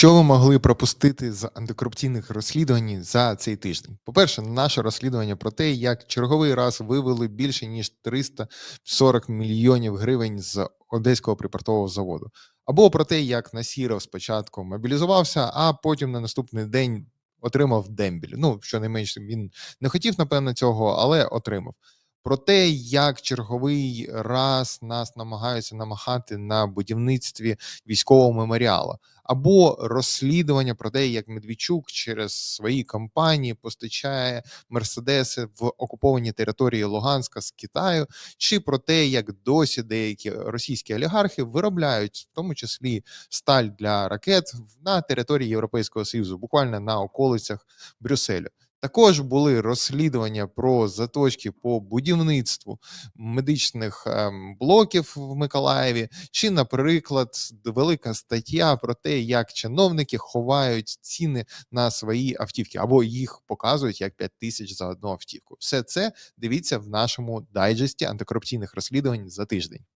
Що ви могли пропустити з антикорупційних розслідувань за цей тиждень? По-перше, наше розслідування про те, як черговий раз вивели більше ніж 340 мільйонів гривень з одеського припортового заводу, або про те, як Насіров спочатку мобілізувався, а потім на наступний день отримав дембіль. Ну, щонайменше він не хотів, напевно, цього, але отримав. Про те, як черговий раз нас намагаються намагати на будівництві військового меморіалу, або розслідування про те, як Медведчук через свої компанії постачає мерседеси в окуповані території Луганська з Китаю, чи про те, як досі деякі російські олігархи виробляють, в тому числі сталь для ракет на території Європейського Союзу, буквально на околицях Брюсселю. Також були розслідування про заточки по будівництву медичних ем, блоків в Миколаєві, чи, наприклад, велика стаття про те, як чиновники ховають ціни на свої автівки, або їх показують як 5 тисяч за одну автівку. Все це дивіться в нашому дайджесті антикорупційних розслідувань за тиждень.